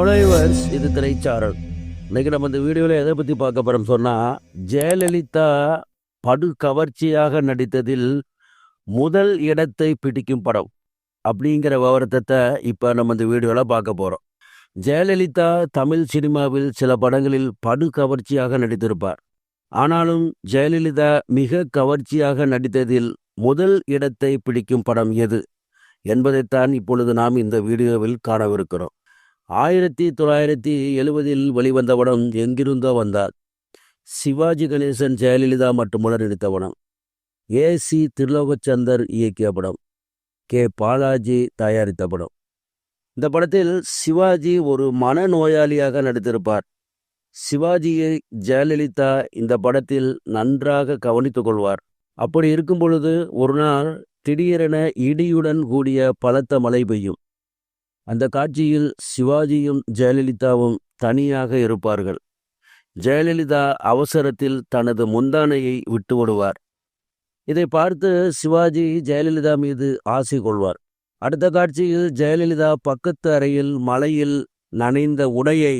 ஒலைவர்ஸ் இது திரைச்சாரல். இன்னைக்கு நம்ம இந்த வீடியோவில் எதை பற்றி பார்க்க போகிறோம் சொன்னால் ஜெயலலிதா படு கவர்ச்சியாக நடித்ததில் முதல் இடத்தை பிடிக்கும் படம் அப்படிங்கிற விவரத்தை இப்போ நம்ம இந்த வீடியோவில் பார்க்க போகிறோம் ஜெயலலிதா தமிழ் சினிமாவில் சில படங்களில் படு கவர்ச்சியாக நடித்திருப்பார். ஆனாலும் ஜெயலலிதா மிக கவர்ச்சியாக நடித்ததில் முதல் இடத்தை பிடிக்கும் படம் எது என்பதைத்தான் இப்பொழுது நாம் இந்த வீடியோவில் காணவிருக்கிறோம். ஆயிரத்தி தொள்ளாயிரத்தி எழுபதில் வெளிவந்த படம் எங்கிருந்தோ வந்தார். சிவாஜி கணேசன் ஜெயலலிதா மட்டுமுடன் நடித்த படம் ஏ. சி. திருலோகச்சந்தர் இயக்கிய படம். கே. பாலாஜி தயாரித்த படம். இந்த படத்தில் சிவாஜி ஒரு மனநோயாளியாக நடித்திருப்பார். சிவாஜியை ஜெயலலிதா இந்த படத்தில் நன்றாக கவனித்துக் கொள்வார். அப்படி இருக்கும் பொழுது ஒரு நாள் திடீரென இடியுடன் கூடிய பலத்த மழை பெய்யும். அந்த காட்சியில் சிவாஜியும் ஜெயலலிதாவும் தனியாக இருப்பார்கள். ஜெயலலிதா அவசரத்தில் தனது முந்தானையை விட்டு விடுவார். இதை பார்த்து சிவாஜி ஜெயலலிதா மீது ஆசை கொள்வார். அடுத்த காட்சியில் ஜெயலலிதா பக்கத்து அறையில் மலையில் நனைந்த உடையை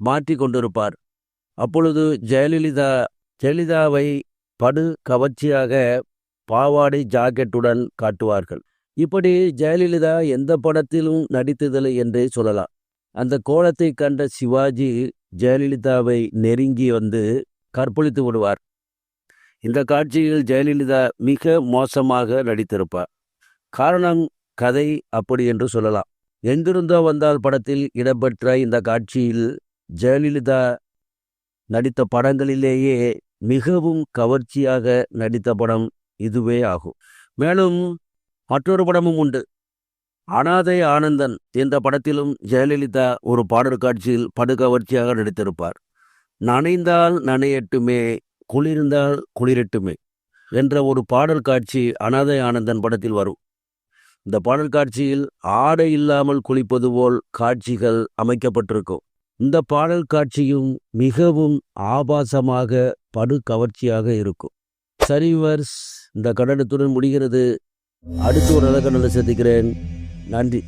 மாற்றி கொண்டிருப்பார். அப்பொழுது ஜெயலலிதா ஜெயலலிதாவை படு கவர்ச்சியாக பாவாடை ஜாக்கெட்டுடன் காட்டுவார்கள். இப்படி ஜெயலலிதா எந்த படத்திலும் நடித்ததில்லை என்றே சொல்லலாம். அந்த கோலத்தை கண்ட சிவாஜி ஜெயலலிதாவை நெருங்கி வந்து கற்பழித்து விடுவார். இந்த காட்சியில் ஜெயலலிதா மிக மோசமாக நடித்திருப்பார். காரணம் கதை அப்படி என்று சொல்லலாம். எங்கிருந்தோ வந்தால் படத்தில் இடம்பெற்ற இந்த காட்சியில் ஜெயலலிதா நடித்த படங்களிலேயே மிகவும் கவர்ச்சியாக நடித்த படம் இதுவே ஆகும். மேலும் மற்றொரு படமும் உண்டு. அனாதை ஆனந்தன் என்ற படத்திலும் ஜெயலலிதா ஒரு பாடல் காட்சியில் படுகவர்ச்சியாக நடித்திருப்பார். நனைந்தால் நனையட்டுமே குளிர்ந்தால் குளிரட்டுமே என்ற ஒரு பாடல் காட்சி அனாதை ஆனந்தன் படத்தில் வரும். இந்த பாடல் காட்சியில் ஆடை இல்லாமல் குளிப்பது போல் காட்சிகள் அமைக்கப்பட்டிருக்கும். இந்த பாடல் காட்சியும் மிகவும் ஆபாசமாக படு கவர்ச்சியாக இருக்கும் சரிவர்ஸ் இந்த கடனத்துடன் முடிகிறது. அடுத்து ஒரு நல்ல கண்ணில் சந்திக்கிறேன் நன்றி.